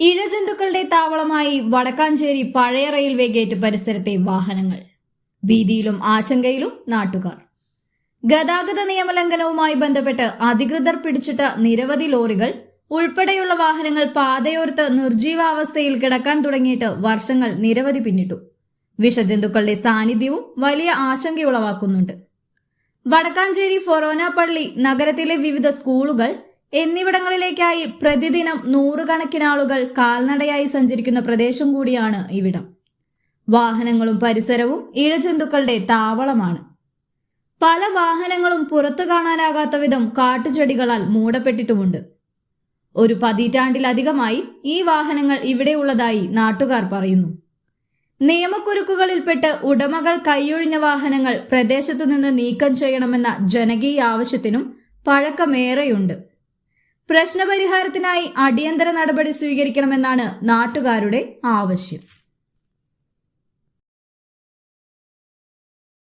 ഇഴജന്തുക്കളുടെ താവളമായി വടക്കാഞ്ചേരി പഴയ railway gate പരിസരത്തെ വാഹനങ്ങൾ. ഭീതിയിലും ആശങ്കയിലും നാട്ടുകാർ. ഗതാഗത നിയമലംഘനവുമായി ബന്ധപ്പെട്ട് അധികൃതർ പിടിച്ചിട്ട നിരവധി ലോറികൾ ഉൾപ്പെടെയുള്ള വാഹനങ്ങൾ പാതയോർത്ത് നിർജീവാവസ്ഥയിൽ കിടക്കാൻ തുടങ്ങിയിട്ട് വർഷങ്ങൾ നിരവധി പിന്നിട്ടു. വിഷജന്തുക്കളുടെ സാന്നിധ്യവും വലിയ ആശങ്കയുളവാക്കുന്നുണ്ട്. വടക്കാഞ്ചേരി ഫൊറോന പള്ളി നഗരത്തിലെ വിവിധ സ്കൂളുകൾ എന്നിവിടങ്ങളിലേക്കായി പ്രതിദിനം നൂറുകണക്കിന് ആളുകൾ കാൽനടയായി സഞ്ചരിക്കുന്ന പ്രദേശം കൂടിയാണ് ഇവിടം. വാഹനങ്ങളും പരിസരവും ഇഴജന്തുക്കളുടെ താവളമാണ്. പല വാഹനങ്ങളും പുറത്തു കാണാനാകാത്ത വിധം കാട്ടുചെടികളാൽ മൂടപ്പെട്ടിട്ടുമുണ്ട്. ഒരു പതിറ്റാണ്ടിലധികമായി ഈ വാഹനങ്ങൾ ഇവിടെയുള്ളതായി നാട്ടുകാർ പറയുന്നു. നിയമക്കുരുക്കുകളിൽപ്പെട്ട് ഉടമകൾ കൈയൊഴിഞ്ഞ വാഹനങ്ങൾ പ്രദേശത്തു നിന്ന് നീക്കം ചെയ്യണമെന്ന ജനകീയ ആവശ്യത്തിനും പഴക്കമേറെയുണ്ട്. പ്രശ്നപരിഹാരത്തിനായി അടിയന്തര നടപടി സ്വീകരിക്കണമെന്നാണ് നാട്ടുകാരുടെ ആവശ്യം